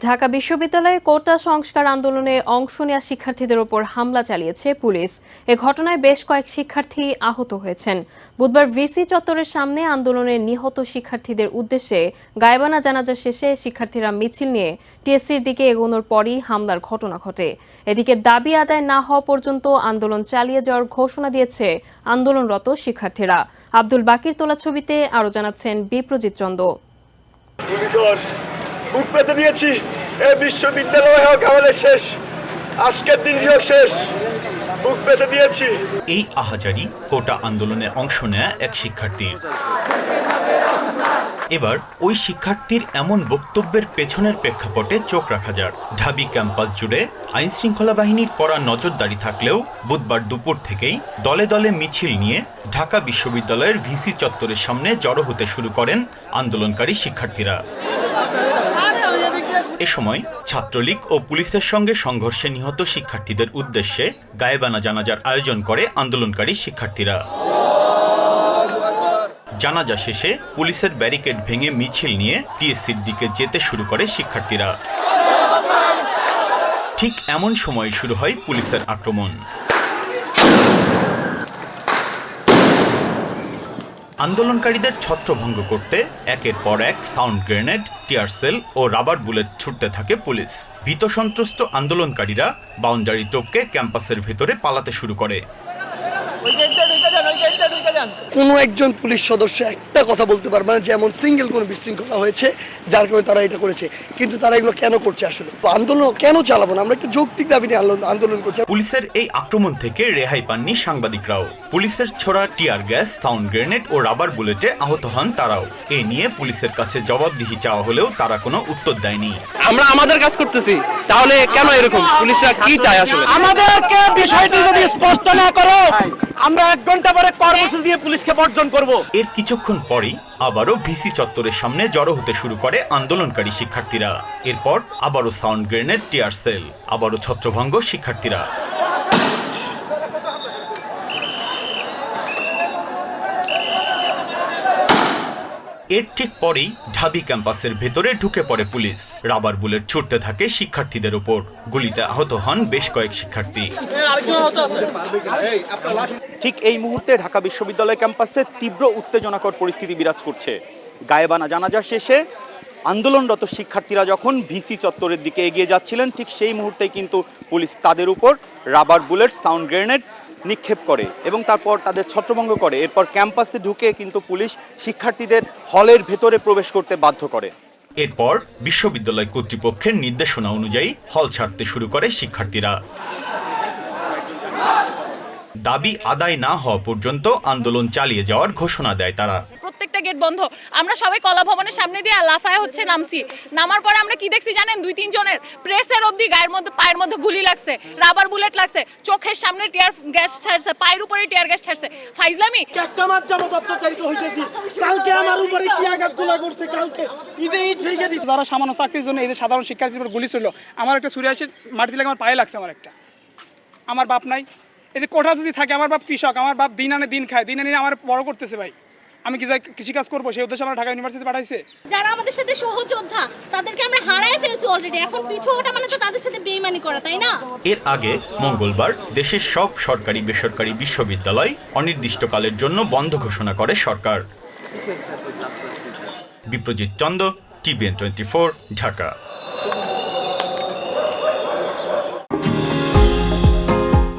ঢাকা বিশ্ববিদ্যালয়ে কোটা সংস্কার আন্দোলনে অংশ নেওয়া শিক্ষার্থীদের ওপর হামলা চালিয়েছে পুলিশ। এ ঘটনায় বেশ কয়েক শিক্ষার্থী আহত হয়েছেন। বুধবার ভিসি চত্বরের সামনে আন্দোলনের নিহত শিক্ষার্থীদের উদ্দেশ্যে গায়বানা জানাজা শেষে শিক্ষার্থীরা মিছিল নিয়ে টিএসসির দিকে এগোনোর পরই হামলার ঘটনা ঘটে। এদিকে দাবি আদায় না হওয়া পর্যন্ত আন্দোলন চালিয়ে যাওয়ার ঘোষণা দিয়েছে আন্দোলনরত শিক্ষার্থীরা। আব্দুল বাকির তোলা ছবিতে আরও জানাচ্ছেন বিপ্রজিৎ চন্দ গুলিকর বুক পেতে দিয়েছি। এই বিশ্ববিদ্যালয় হোক, আমাদের শেষ। আজকের দিনটিও শেষ। বুক পেতে দিয়েছি। এই আহাজারি কোটা আন্দোলনে অংশ নেয়া এক শিক্ষার্থীর। এবার ওই শিক্ষার্থীর এমন বক্তব্যের পেছনের প্রেক্ষাপটে চোখ রাখা যাক। ঢাবি ক্যাম্পাস জুড়ে আইন শৃঙ্খলা বাহিনীর কড়া নজরদারি থাকলেও বুধবার দুপুর থেকেই দলে দলে মিছিল নিয়ে ঢাকা বিশ্ববিদ্যালয়ের ভিসি চত্বরের সামনে জড়ো হতে শুরু করেন আন্দোলনকারী শিক্ষার্থীরা। এ সময় ছাত্রলীগ ও পুলিশের সঙ্গে সংঘর্ষে নিহত শিক্ষার্থীদের উদ্দেশ্যে গায়েবানা জানাজার আয়োজন করে আন্দোলনকারী শিক্ষার্থীরা। জানাজা শেষে পুলিশের ব্যারিকেড ভেঙে মিছিল নিয়ে টিএসসির দিকে যেতে শুরু করে শিক্ষার্থীরা। ঠিক এমন সময় শুরু হয় পুলিশের আক্রমণ। আন্দোলনকারীদের ছত্রভঙ্গ করতে একের পর এক সাউন্ড গ্রেনেড টিয়ারসেল ও রাবার বুলেট ছুটতে থাকে পুলিশ। ভীত সন্ত্রস্ত আন্দোলনকারীরা বাউন্ডারি টপকে ক্যাম্পাসের ভেতরে পালাতে শুরু করে। কোনো একজন পুলিশ সদস্য একটা কথা বলতে পারবে না যে এমন সিঙ্গেল কোনো বিশৃঙ্খলা হয়েছে যার কারণে তারা এটা করেছে। কিন্তু তারা এগুলো কেন করছে আসলে? আন্দোলন কেন চালাবো না? আমরা একটা যৌক্তিক দাবি নিয়ে আন্দোলন- আন্দোলন করছি। পুলিশের এই আক্রমণ থেকে রেহাই পাননি সাংবাদিকরাও। পুলিশের ছোড়া টিয়ার গ্যাস সাউন্ড গ্রেনেড ও রাবার বুলেটে আহত হন তারাও। এ নিয়ে পুলিশের কাছে জবাবদিহি চাওয়া হলেও তারা কোনো উত্তর দেয়নি। আমরা আমাদের কাজ করতেছি। তাহলে কেন এরকম? পুলিশরা কি চায় আসলে? আমাদেরকে বিষয়টি যদি স্পষ্ট না করো আমরা এক ঘণ্টা পরে কর্মসূচি দিয়ে পুলিশকে বর্জন করব। এর কিছুক্ষণ পরেই আবারও ভিসি চত্বরের সামনে জড়ো হতে শুরু করে আন্দোলনকারী শিক্ষার্থীরা। এরপর আবারও সাউন্ড গ্রেনেড টিয়ার সেল আবারও ছত্রভঙ্গ শিক্ষার্থীরা। এর ঠিক পরেই ঢাবি ক্যাম্পাসের ভেতরে ঢুকে পড়ে পুলিশ। রাবার বুলেট ছুটতে থাকে শিক্ষার্থীদের উপর গুলিতে আহত হন বেশ কয়েক শিক্ষার্থী। ঠিক এই মুহূর্তে ঢাকা বিশ্ববিদ্যালয় ক্যাম্পাসে তীব্র উত্তেজনাকর পরিস্থিতি বিরাজ করছে। গায়েবানা জানাজা শেষে আন্দোলনরত শিক্ষার্থীরা যখন ভিসি চত্বরের দিকে এগিয়ে যাচ্ছিলেন, ঠিক সেই মুহূর্তেই কিন্তু পুলিশ তাদের উপর রাবার বুলেট, সাউন্ড গ্রেনেড নিক্ষেপ করে এবং তারপর তাদের ছত্রভঙ্গ করে। এরপর ক্যাম্পাসে ঢুকে কিন্তু পুলিশ শিক্ষার্থীদের হলের ভেতরে প্রবেশ করতে বাধ্য করে। এরপর বিশ্ববিদ্যালয় কর্তৃপক্ষের নির্দেশনা অনুযায়ী হল ছাড়তে শুরু করে শিক্ষার্থীরা। দাবি আদায় না হওয়া পর্যন্ত আন্দোলন চালিয়ে যাওয়ার ঘোষণা দেয় তারা। প্রত্যেকটা গেট বন্ধ। আমরা সবাই কলা ভবনের সামনে দিয়ে লাফায় হচ্ছে নামছি। নামার পরে আমরা কি দেখছি জানেন? দুই তিন জনের প্রেসের অবধি গায়ের মধ্যে পায়ের মধ্যে গুলি লাগছে রাবার বুলেট লাগছে চোখের সামনে টিয়ার গ্যাস ছাড়ছে পায়ের উপরে টিয়ার গ্যাস ছাড়ছে। ফাইজলামি? একটা মাস যাবত অত্যাচারিত হইতেছি। কালকে আমার উপরে কি আঘাতগুলা করছে কালকে? ইটে ইট রেখে দিছে। যারা সামান্য চাকরির জন্য এই যে সাধারণ শিক্ষার্থীর উপর গুলি ছিল আমার একটা ছুরি আসে মাটিতে লাগে আমার পায়ে লাগছে আমার একটা। আমার বাপ নাই। এদের কোঠা যদি থাকে আমার বাপ কৃষক আমার বাপ দিন আনে দিন খায় দিন আনে আমার বড় করতেছে ভাই। আমি কি যাই কৃষিকাজ করব? সেই উদ্দেশ্যে আমরা ঢাকা ইউনিভার্সিটি পাঠাইছে। যারা আমাদের সাথে সহযোদ্ধা তাদেরকে আমরা হারায় ফেলছি অলরেডি এখন পিছু ওঠা মানে তো তাদের সাথে বেইমানি করা তাই না? এর আগে মঙ্গলবার দেশের সব সরকারি বেসরকারি বিশ্ববিদ্যালয় অনির্দিষ্টকালের জন্য বন্ধ ঘোষণা করে সরকার। Biprajit Chanda TVN twenty four Dhaka.